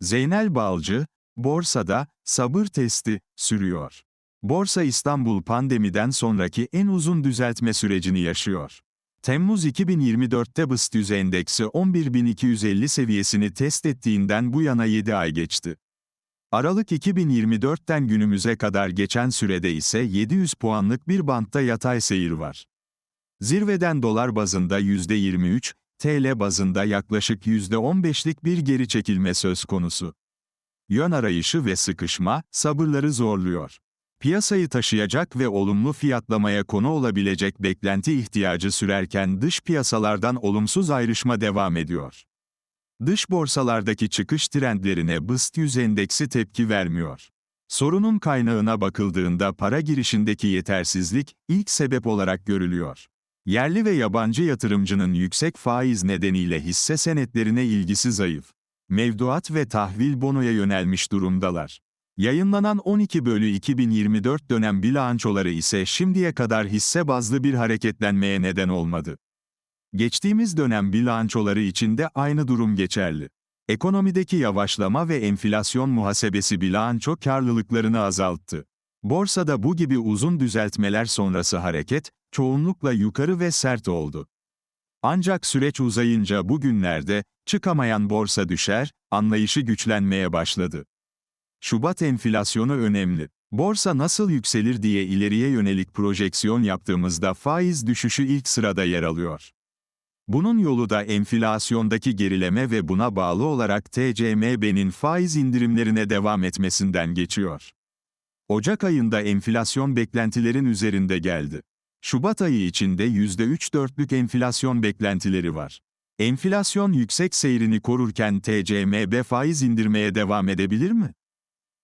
Zeynel Balcı, borsada sabır testi sürüyor. Borsa İstanbul pandemiden sonraki en uzun düzeltme sürecini yaşıyor. Temmuz 2024'te BIST 100 endeksi 11.250 seviyesini test ettiğinden bu yana 7 ay geçti. Aralık 2024'ten günümüze kadar geçen sürede ise 700 puanlık bir bantta yatay seyir var. Zirveden dolar bazında %23, TL bazında yaklaşık %15'lik bir geri çekilme söz konusu. Yön arayışı ve sıkışma, sabırları zorluyor. Piyasayı taşıyacak ve olumlu fiyatlamaya konu olabilecek beklenti ihtiyacı sürerken dış piyasalardan olumsuz ayrışma devam ediyor. Dış borsalardaki çıkış trendlerine BIST 100 endeksi tepki vermiyor. Sorunun kaynağına bakıldığında para girişindeki yetersizlik ilk sebep olarak görülüyor. Yerli ve yabancı yatırımcının yüksek faiz nedeniyle hisse senetlerine ilgisi zayıf. Mevduat ve tahvil bonoya yönelmiş durumdalar. Yayınlanan 12 bölü 2024 dönem bilançoları ise şimdiye kadar hisse bazlı bir hareketlenmeye neden olmadı. Geçtiğimiz dönem bilançoları için de aynı durum geçerli. Ekonomideki yavaşlama ve enflasyon muhasebesi bilanço karlılıklarını azalttı. Borsada bu gibi uzun düzeltmeler sonrası hareket, çoğunlukla yukarı ve sert oldu. Ancak süreç uzayınca bugünlerde, çıkamayan borsa düşer, anlayışı güçlenmeye başladı. Şubat enflasyonu önemli. Borsa nasıl yükselir diye ileriye yönelik projeksiyon yaptığımızda faiz düşüşü ilk sırada yer alıyor. Bunun yolu da enflasyondaki gerileme ve buna bağlı olarak TCMB'nin faiz indirimlerine devam etmesinden geçiyor. Ocak ayında enflasyon beklentilerin üzerinde geldi. Şubat ayı içinde %3-4'lük enflasyon beklentileri var. Enflasyon yüksek seyrini korurken TCMB faiz indirmeye devam edebilir mi?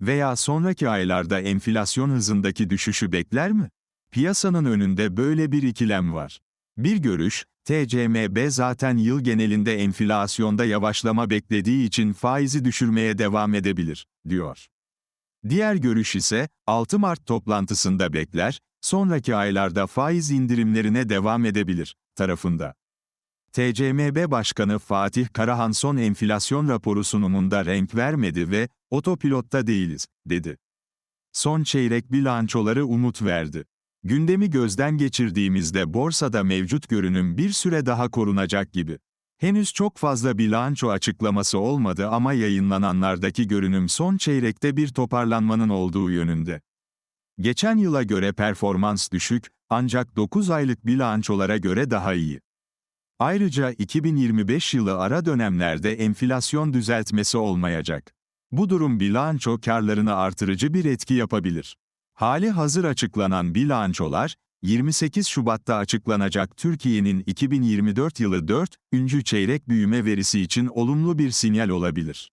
Veya sonraki aylarda enflasyon hızındaki düşüşü bekler mi? Piyasanın önünde böyle bir ikilem var. Bir görüş, TCMB zaten yıl genelinde enflasyonda yavaşlama beklediği için faizi düşürmeye devam edebilir, diyor. Diğer görüş ise, 6 Mart toplantısında bekler, sonraki aylarda faiz indirimlerine devam edebilir, tarafında. TCMB Başkanı Fatih Karahan son enflasyon raporu sunumunda renk vermedi ve, otopilotta değiliz, dedi. Son çeyrek bilançoları umut verdi. Gündemi gözden geçirdiğimizde borsada mevcut görünüm bir süre daha korunacak gibi. Henüz çok fazla bilanço açıklaması olmadı ama yayınlananlardaki görünüm son çeyrekte bir toparlanmanın olduğu yönünde. Geçen yıla göre performans düşük, ancak 9 aylık bilançolara göre daha iyi. Ayrıca 2025 yılı ara dönemlerde enflasyon düzeltmesi olmayacak. Bu durum bilanço karlarını artırıcı bir etki yapabilir. Hali hazır açıklanan bilançolar, 28 Şubat'ta açıklanacak Türkiye'nin 2024 yılı 4. üncü çeyrek büyüme verisi için olumlu bir sinyal olabilir.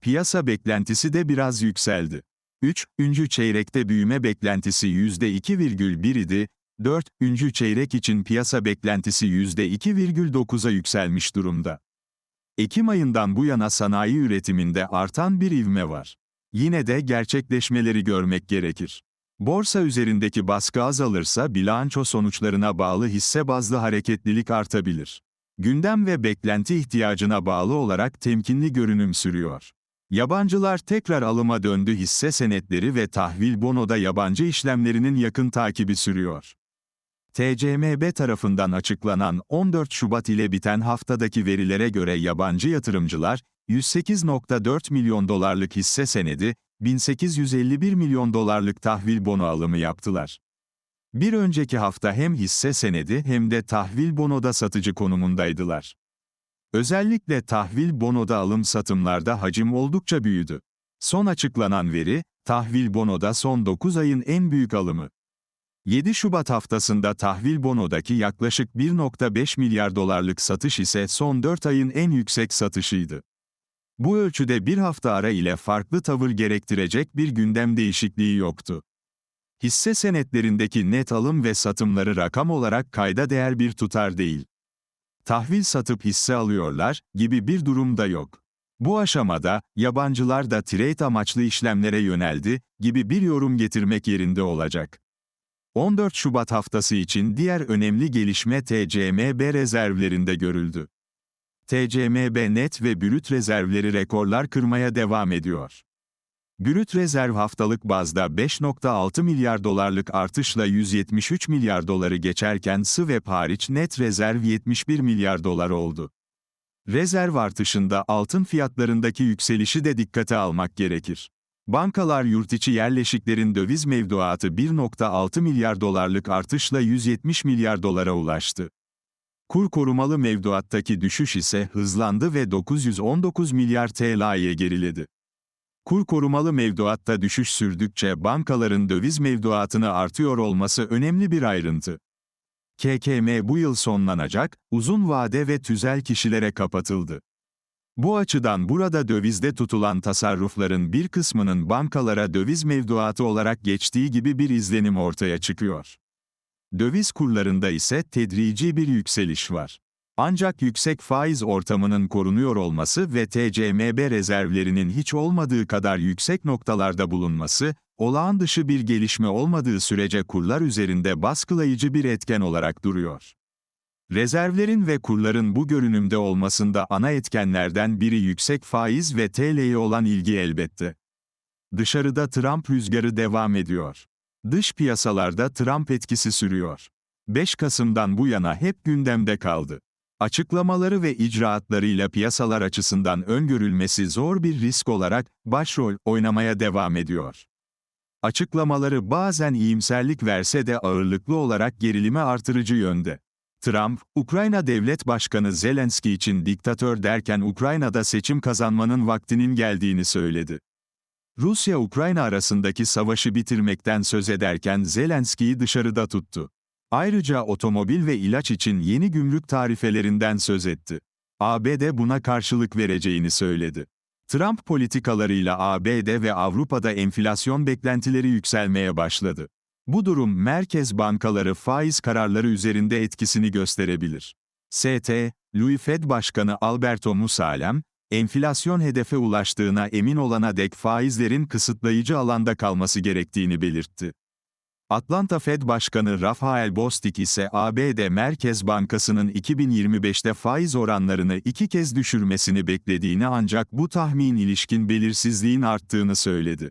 Piyasa beklentisi de biraz yükseldi. 3. üncü çeyrekte büyüme beklentisi %2,1 idi, 4. üncü çeyrek için piyasa beklentisi %2,9'a yükselmiş durumda. Ekim ayından bu yana sanayi üretiminde artan bir ivme var. Yine de gerçekleşmeleri görmek gerekir. Borsa üzerindeki baskı azalırsa bilanço sonuçlarına bağlı hisse bazlı hareketlilik artabilir. Gündem ve beklenti ihtiyacına bağlı olarak temkinli görünüm sürüyor. Yabancılar tekrar alıma döndü hisse senetleri ve tahvil bonoda yabancı işlemlerinin yakın takibi sürüyor. TCMB tarafından açıklanan 14 Şubat ile biten haftadaki verilere göre yabancı yatırımcılar, 108.4 milyon dolarlık hisse senedi, 1851 milyon dolarlık tahvil bono alımı yaptılar. Bir önceki hafta hem hisse senedi hem de tahvil bonoda satıcı konumundaydılar. Özellikle tahvil bonoda alım satımlarda hacim oldukça büyüdü. Son açıklanan veri, tahvil bonoda son 9 ayın en büyük alımı. 7 Şubat haftasında tahvil bonodaki yaklaşık 1.5 milyar dolarlık satış ise son 4 ayın en yüksek satışıydı. Bu ölçüde bir hafta ara ile farklı tavır gerektirecek bir gündem değişikliği yoktu. Hisse senetlerindeki net alım ve satımları rakam olarak kayda değer bir tutar değil. Tahvil satıp hisse alıyorlar gibi bir durum da yok. Bu aşamada, yabancılar da trade amaçlı işlemlere yöneldi gibi bir yorum getirmek yerinde olacak. 14 Şubat haftası için diğer önemli gelişme TCMB rezervlerinde görüldü. TCMB net ve brüt rezervleri rekorlar kırmaya devam ediyor. Brüt rezerv haftalık bazda 5.6 milyar dolarlık artışla 173 milyar doları geçerken SWEP hariç net rezerv 71 milyar dolar oldu. Rezerv artışında altın fiyatlarındaki yükselişi de dikkate almak gerekir. Bankalar yurtiçi yerleşiklerin döviz mevduatı 1.6 milyar dolarlık artışla 170 milyar dolara ulaştı. Kur korumalı mevduattaki düşüş ise hızlandı ve 919 milyar TL'ye geriledi. Kur korumalı mevduatta düşüş sürdükçe bankaların döviz mevduatını artıyor olması önemli bir ayrıntı. KKM bu yıl sonlanacak, uzun vade ve tüzel kişilere kapatıldı. Bu açıdan burada dövizde tutulan tasarrufların bir kısmının bankalara döviz mevduatı olarak geçtiği gibi bir izlenim ortaya çıkıyor. Döviz kurlarında ise tedrici bir yükseliş var. Ancak yüksek faiz ortamının korunuyor olması ve TCMB rezervlerinin hiç olmadığı kadar yüksek noktalarda bulunması, olağan dışı bir gelişme olmadığı sürece kurlar üzerinde baskılayıcı bir etken olarak duruyor. Rezervlerin ve kurların bu görünümde olmasında ana etkenlerden biri yüksek faiz ve TL'ye olan ilgi elbette. Dışarıda Trump rüzgarı devam ediyor. Dış piyasalarda Trump etkisi sürüyor. 5 Kasım'dan bu yana hep gündemde kaldı. Açıklamaları ve icraatlarıyla piyasalar açısından öngörülmesi zor bir risk olarak başrol oynamaya devam ediyor. Açıklamaları bazen iyimserlik verse de ağırlıklı olarak gerilimi artırıcı yönde. Trump, Ukrayna Devlet Başkanı Zelenski için diktatör derken Ukrayna'da seçim kazanmanın vaktinin geldiğini söyledi. Rusya-Ukrayna arasındaki savaşı bitirmekten söz ederken Zelenski'yi dışarıda tuttu. Ayrıca otomobil ve ilaç için yeni gümrük tarifelerinden söz etti. ABD buna karşılık vereceğini söyledi. Trump politikalarıyla ABD ve Avrupa'da enflasyon beklentileri yükselmeye başladı. Bu durum merkez bankaları faiz kararları üzerinde etkisini gösterebilir. ST, Louis Fed Başkanı Alberto Musalem, enflasyon hedefe ulaştığına emin olana dek faizlerin kısıtlayıcı alanda kalması gerektiğini belirtti. Atlanta Fed Başkanı Rafael Bostic ise ABD Merkez Bankası'nın 2025'te faiz oranlarını iki kez düşürmesini beklediğini ancak bu tahmin ilişkin belirsizliğin arttığını söyledi.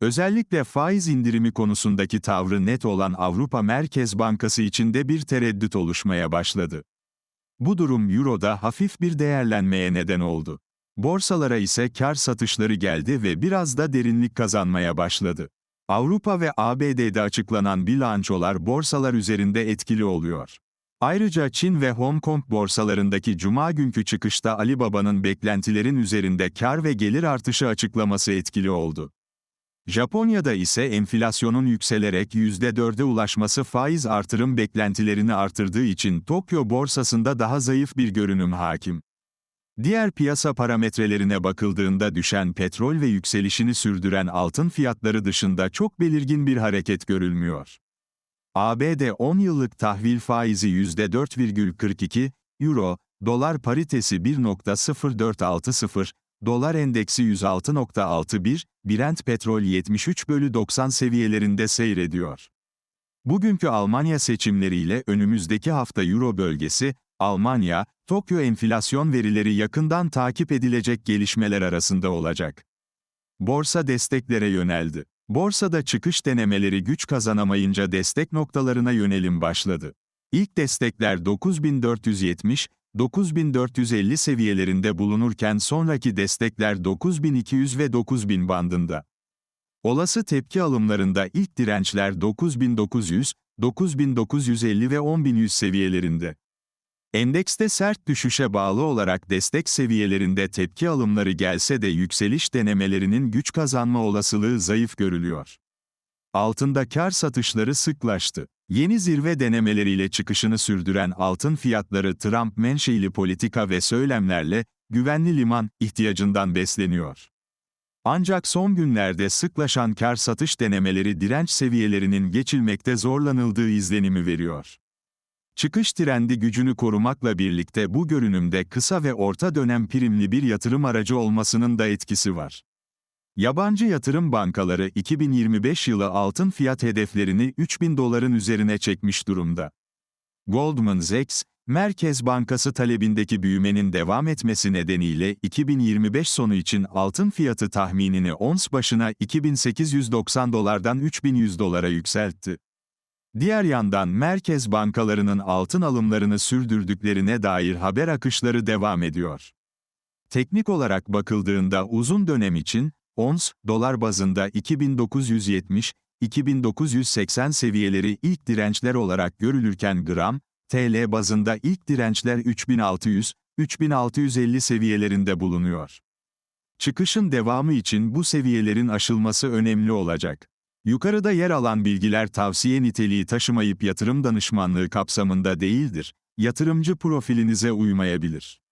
Özellikle faiz indirimi konusundaki tavrı net olan Avrupa Merkez Bankası içinde bir tereddüt oluşmaya başladı. Bu durum Euro'da hafif bir değerlenmeye neden oldu. Borsalara ise kar satışları geldi ve biraz da derinlik kazanmaya başladı. Avrupa ve ABD'de açıklanan bilançolar borsalar üzerinde etkili oluyor. Ayrıca Çin ve Hong Kong borsalarındaki cuma günkü çıkışta Alibaba'nın beklentilerin üzerinde kar ve gelir artışı açıklaması etkili oldu. Japonya'da ise enflasyonun yükselerek %4'e ulaşması faiz artırım beklentilerini artırdığı için Tokyo borsasında daha zayıf bir görünüm hakim. Diğer piyasa parametrelerine bakıldığında düşen petrol ve yükselişini sürdüren altın fiyatları dışında çok belirgin bir hareket görülmüyor. ABD 10 yıllık tahvil faizi %4,42, Euro, dolar paritesi 1.0460, dolar endeksi 106.61, Brent petrol 73 bölü 90 seviyelerinde seyrediyor. Bugünkü Almanya seçimleriyle önümüzdeki hafta Euro bölgesi, Almanya, Tokyo enflasyon verileri yakından takip edilecek gelişmeler arasında olacak. Borsa desteklere yöneldi. Borsada çıkış denemeleri güç kazanamayınca destek noktalarına yönelim başladı. İlk destekler 9470, 9450 seviyelerinde bulunurken sonraki destekler 9200 ve 9000 bandında. Olası tepki alımlarında ilk dirençler 9900, 9950 ve 10100 seviyelerinde. Endekste sert düşüşe bağlı olarak destek seviyelerinde tepki alımları gelse de yükseliş denemelerinin güç kazanma olasılığı zayıf görülüyor. Altında kar satışları sıklaştı. Yeni zirve denemeleriyle çıkışını sürdüren altın fiyatları Trump menşeili politika ve söylemlerle güvenli liman ihtiyacından besleniyor. Ancak son günlerde sıklaşan kar satış denemeleri direnç seviyelerinin geçilmekte zorlanıldığı izlenimi veriyor. Çıkış trendi gücünü korumakla birlikte bu görünümde kısa ve orta dönem primli bir yatırım aracı olmasının da etkisi var. Yabancı yatırım bankaları 2025 yılı altın fiyat hedeflerini 3000 doların üzerine çekmiş durumda. Goldman Sachs, Merkez Bankası talebindeki büyümenin devam etmesi nedeniyle 2025 sonu için altın fiyatı tahminini ons başına 2890 dolardan 3100 dolara yükseltti. Diğer yandan merkez bankalarının altın alımlarını sürdürdüklerine dair haber akışları devam ediyor. Teknik olarak bakıldığında uzun dönem için, ons, dolar bazında 2970-2980 seviyeleri ilk dirençler olarak görülürken gram, TL bazında ilk dirençler 3600-3650 seviyelerinde bulunuyor. Çıkışın devamı için bu seviyelerin aşılması önemli olacak. Yukarıda yer alan bilgiler tavsiye niteliği taşımayıp yatırım danışmanlığı kapsamında değildir. Yatırımcı profilinize uymayabilir.